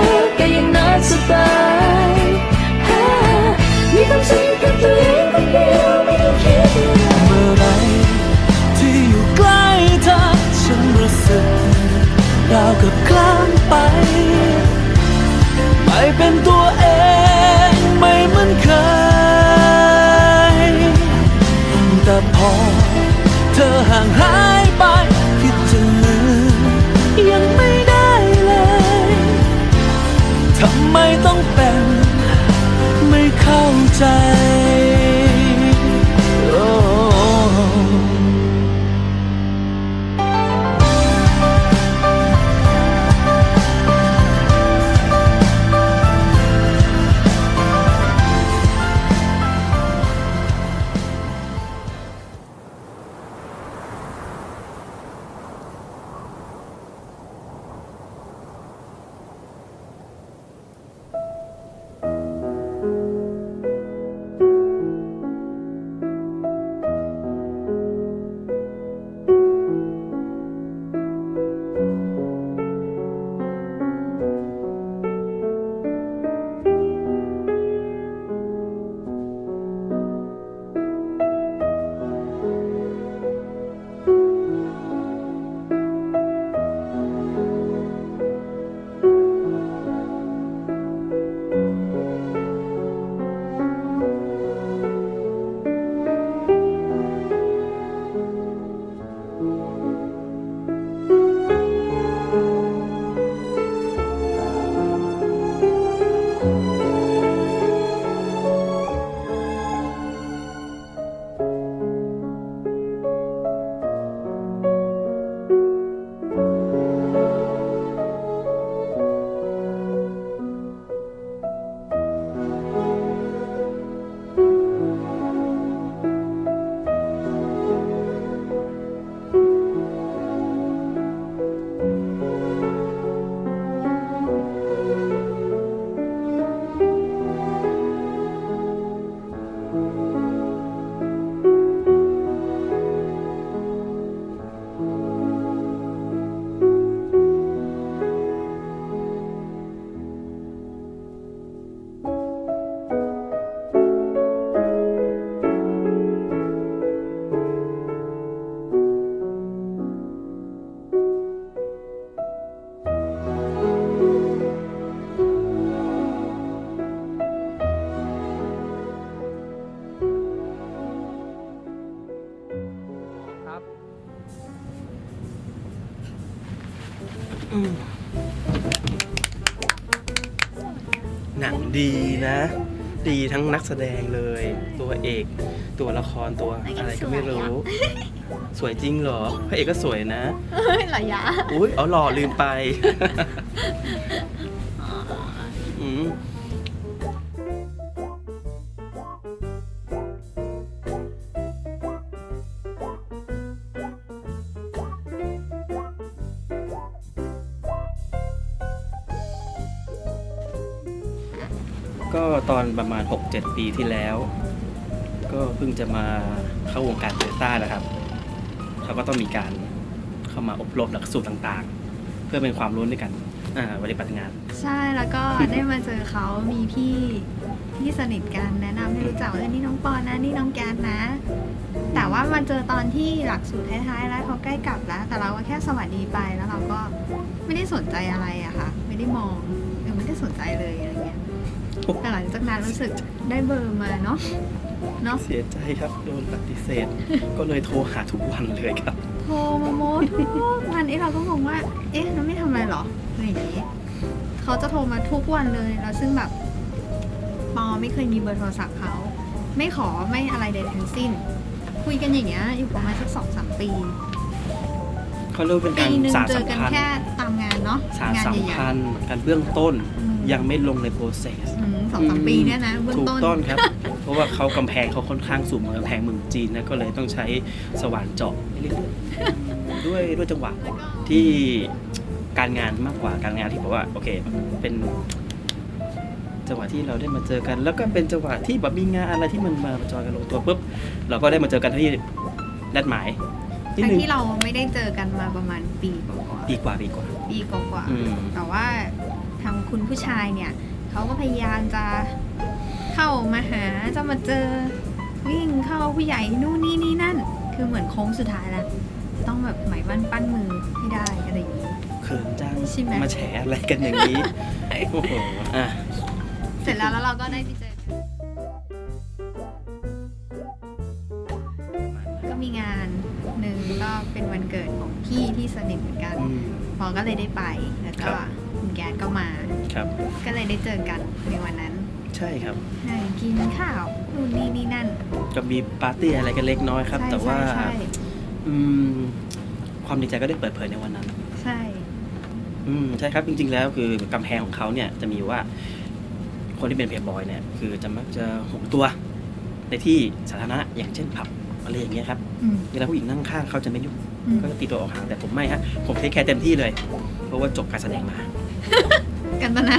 อก็ยังนอนสบายฮ่ามีความสุขอยู่กับตัวเองคนเดียวไม่ต้องคิดอะไรเมื่อไรที่อยู่ใกล้เธอฉันรู้สึกราวกับใกล้ หนังดีนะ ดีทั้งนักแสดงเลย ตัวเอก ตัวละครตัวอะไรก็ไม่รู้ สวยจริงเหรอพระเอกก็สวยนะเฮ้ยหลายยะอุ้ยเอาหล่อลืมไป ก็ตอนประมาณ 6-7 ปีที่แล้ว ก็เพิ่งจะมาเข้าวงการโตโยต้านะครับเขาก็ต้องมีการเข้ามาอบรมหลักสูตรต่างๆ เพื่อเป็นความรู้ในการอ่าปฏิบัติงาน ใช่แล้วก็ได้มาเจอเขามีพี่ที่สนิทกันแนะนำให้รู้จักว่าเออนี่น้องปอนนะนี่น้องแกนนะ แต่ว่ามาเจอตอนที่หลักสูตรท้ายๆแล้วเขาใกล้กลับแล้ว แต่เราก็แค่สวัสดีไปแล้วเราก็ไม่ได้สนใจอะไรอะค่ะ ไม่ได้มองเออไม่ได้สนใจเลยอะไรเงี้ย แต่หลังจากนั้นรู้สึกได้เบอร์มาเนาะเนาะเสียใจครับโดนปฏิเสธ ก็เลยโทรหาทุกวันเลยครับ โทรมาโมทุกวันเอ๊ะเราก็งงว่า เอ๊ะเราไม่ทำอะไรหรออะไรอย่างนี้เขาจะโทรมาทุกวันเลยแล้วซึ่งแบบปอไม่เคยมีเบอร์โทรศัพท์เขาไม่ขอไม่อะไรใดทั้งสิ้น คุยกันอย่างเงี้ยอยู่ประมาณสักสองสามปีเขาเรียกว่าเป็นปีการหนึ่งสารเจสัอมกันพันธ์แค่ตามงานเนาะสารงานสัมใหญ่พันธ์กันเบื้องต้นอืม ยังไม่ลงในโปรเซสๆอืมสองสามปีเนี่ยนะเบื้องถูกต้น ต้นครับ เพราะว่าเขากำแพงเขาค่อนข้างสูงเหมือนกำแพงเมืองจีนนะก็เลยต้องใช้สว่านเจาะเรื่อยๆด้วยด้วยจังหวะที่การงานมากกว่าการงานที่แบบว่าโอเคเป็น จังหวะที่เราได้มาเจอกัน แล้วก็เป็นจังหวะที่แบบมีงานอะไรที่มันมาจอยกันลงตัวปุ๊บเราก็ได้มาเจอกันที่นัดหมายนิดทั้งนึงที่เราไม่ได้เจอกันมาประมาณปีกว่าปีกว่าปีกว่าๆปีกว่าอืมๆแต่ว่า ทางคุณผู้ชายเนี่ยเขาก็พยายามจะเข้ามาหาจะมาเจอวิ่งเข้าผู้ใหญ่นู่นนี่นี่นั่น คือเหมือนโค้งสุดท้ายแล้วต้องแบบหมายมั่นปั้นมือให้ได้อะไรอย่างนี้เขินจังใช่ไหมมาแฉอะไรกันอย่างนี้โอ้โหอะเสร็จแล้วแล้วเราก็ได้ไปเจอกันก็มีงานหนึ่งก็เป็นวันเกิดของพี่ที่สนิทเหมือนกันอืมพอก็เลยได้ไปแล้วก็ครับคุณ แก๊สก็มา ครับ ก็เลยได้เจอกันในวันนั้นใช่ครับ นั่งกินข้าวนู่นนี่นี่นั่น ก็มีปาร์ตี้อะไรกันเล็กน้อยครับ ใช่แต่ว่าใช่อืมความในใจก็ได้เปิดเผยในวันนั้น ใช่ อืมใช่ครับจริง ๆ แล้วคือกำแพงของเขาเนี่ยจะมีว่าคนที่เป็นเพย์บอยเนี่ย คือจะมักจะหกตัวในที่สาธารณะอย่างเช่นผับ อะไรอย่างเงี้ยครับอืม เวลาผู้หญิงนั่งข้างเขาจะไม่ยุ่งอืม ก็จะตีตัวออกห่างแต่ผมไม่ฮะผมเทคแคร์เต็มที่เลย เพราะว่าจบการแสดงมากันตนา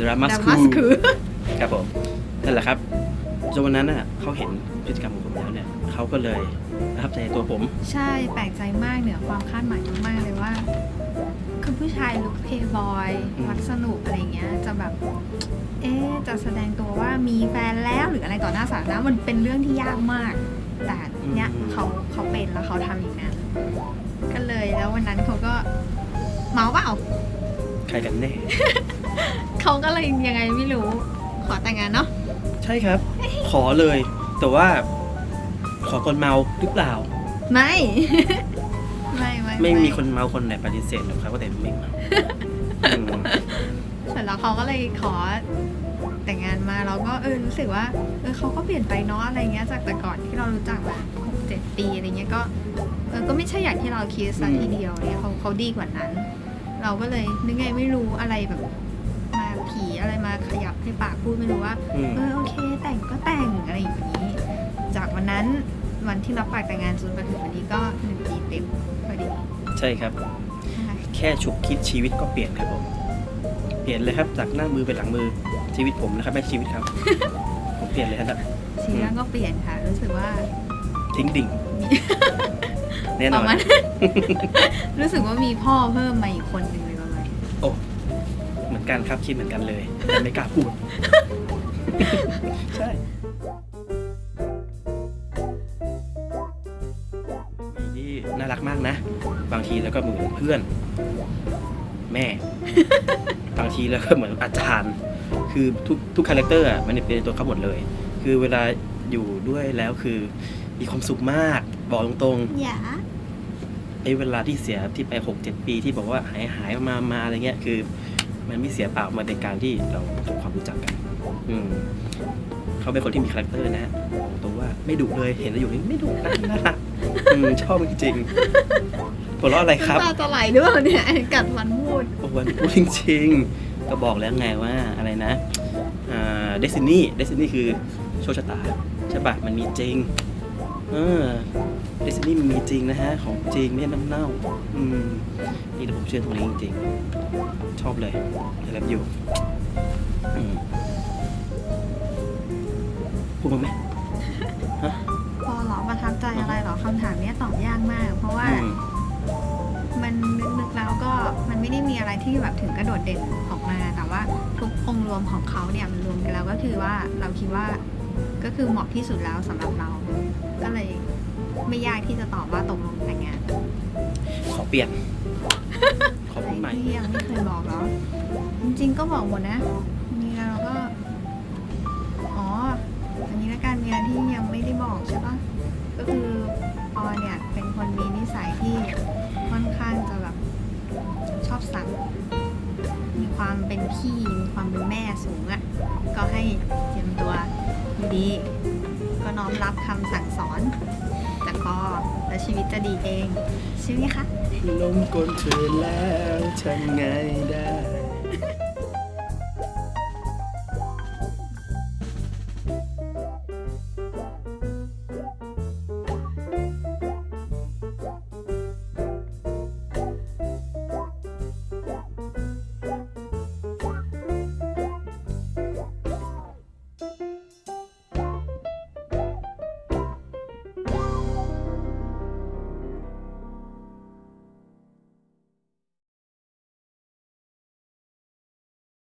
Drama ดา School มัสคือครับผมนั่นแหละครับจนวันนั้นน่ะเขาเห็นพฤติกรรมของผมแล้วเนี่ยเขาก็เลยประทับใจในตัวผม ใช่แปลกใจมากเหนือความคาดหมายมากๆเลยว่า คือผู้ชายลุคเพย์บอยอืมวัดสนุกอะไรเงี้ย จะแบบ เอ๊ะจะแสดงตัวว่ามีแฟนแล้วหรืออะไรต่อหน้าสาธารณะมันเป็นเรื่องที่ยากมาก แต่เนี้ยเขาเขาเป็นแล้วเขาทำอย่างนั้นก็เลยแล้ววันนั้นเขาก็เมาเปล่าใครกันแน่ เขาก็เลยยังไงไม่รู้ ขอแต่งงานเนาะใช่ครับ ขอเลย แต่ว่า ขอคนเมาหรือเปล่า ไม่ ไม่ไม่ไม่มีคนเมาคนไหนปฏิเสธหรอกครับว่าแต่ไม่เมาอืมเสร็จแล้วเขาก็เลยขอ แต่งงานมาเราก็เออรู้สึกว่าเออเขาก็เปลี่ยนไปเนาะอะไรเงี้ยจากแต่ก่อนที่เรารู้จักมาหกเจ็ดปีอะไรเงี้ยก็เออก็ไม่ใช่อย่างที่เราคิดซะทีเดียวเนี่ยเขาเขาดีกว่านั้น เราก็เลยนึกไงไม่รู้อะไรแบบมาผีอะไรมาขยับให้ปากพูดไม่รู้ว่าอืมเออโอเค แต่งก็แต่งอะไรอย่างนี้ จากวันนั้นวันที่รับปากแต่งงานจนมาถึงวันนี้ก็หนึ่งปีเต็มพอดีใช่ครับใช่แค่ฉุกคิดชีวิตก็เปลี่ยนครับผม เปลี่ยนเลยครับจากหน้ามือเป็นหลังมือชีวิตผมนะครับไม่ใช่ชีวิตครับผมเปลี่ยนเลยครับ ชีวิตก็เปลี่ยนค่ะ รู้สึกว่า ทิ้งดิ่งมีแน่นปอนระมาณรู้สึกว่ามีพ่อเพิ่มมาอีกคนหนึ่งเลยประมาณนี้โอ้เหมือนกันครับคิดเหมือนกันเลยแต่ไม่กล้าพูด ใช่นี่น่ารักมากนะ บางทีแล้วก็เหมือนเพื่อน แม่บางทีแล้วก็เหมือนอาจารย์ คือทุกทุกคาแรคเตอร์อะมันเป็นตัวเขาหมดเลย คือเวลาอยู่ด้วยแล้วคือมีความสุขมากบอกตรงๆ อย่าไอ้เวลาที่เสียที่ไปหกเจ็ดปีที่บอกว่าหายหายมามาอะไรเงี้ยคือ มันไม่เสียเปล่ามาในการที่เราทำความรู้จักกัน อืมเขาเป็นคนที่มีคาแรคเตอร์นะบอกตรงว่าไม่ดุเลยเห็นแล้วอยู่นี่ไม่ดุนะน่ารักอืมชอบจริงๆ หัวเราะอะไรครับ น้ำตาจะไหลหรือเปล่าเนี่ยกัดวันพูด โอ้วันพูดจริงๆ ก็บอกแล้วไงว่าอะไรนะอ่าเดซินี่เดซินี่คือโชคชะตาใช่ปะมันมีจริง เออเดซินี่มันมีจริงนะฮะ ของจริงไม่ใช่น้ำเน่า อืม นี่แต่ผมเชื่อตรงนี้จริงๆ ชอบเลยแล้วอยู่อืมพูดมาไหมฮะพอเหรอประทับใจอะไรเหรอคำถามเนี้ยตอบยากมาก ไม่ได้มีอะไรที่แบบถึงกระโดดเด่นออกมา แต่ว่าทุกองค์รวมของเขาเนี่ยมันรวมกันแล้วก็คือว่าเราคิดว่าก็คือเหมาะที่สุดแล้วสำหรับเรา ก็เลยไม่ยากที่จะตอบว่าตกลงแต่งงานขอเปลี่ยนขออะไรพูดใหม่ที่ยังไม่เคยบอกเหรอจริงๆก็บอกหมดนะมีแล้วเราก็อ๋ออันนี้ละกันมีอะไรที่ยังไม่ได้บอกใช่ปะก็คือออเนี่ยเป็นคนมีนิสัยที่ค่อนข้างจะแบบ ชอบสั่งมีความเป็นพี่มีความเป็นแม่สูงอะ่ะ ก็ให้เตรียมตัวดีๆก็น้อมรับคำสั่งสอนจากปอแล้วชีวิตจะดีเอง ใช่ไหมคะลงกลเธอแล้วทำไงได้